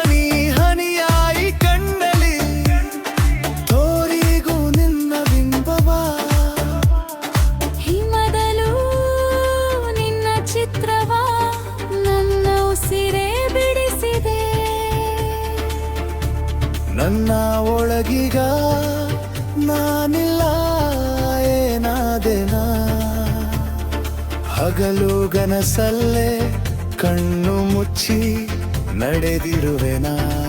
ಹನಿ ಹನಿಯಾಯಿ ಕಣ್ಣಲಿ ತೋರಿಗೂ ನಿನ್ನ ಬಿಂಬವ. ಹಿಮದಲೂ ನಿನ್ನ ಚಿತ್ರವ ನನ್ನ ಉಸಿರೇ ಬಿಡಿಸಿದೆ. ನನ್ನ ಒಳಗಿಗ ನಾನಿಲ್ಲ ಏನಾದೆನಾ? ಹಗಲು ಕಣ್ಣು ಮುಚ್ಚಿ ನಡೆದಿರುವೆನಾ?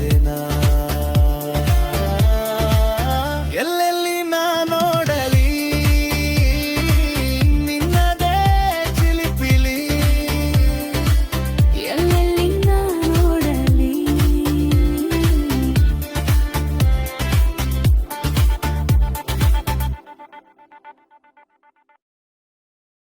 cadenas.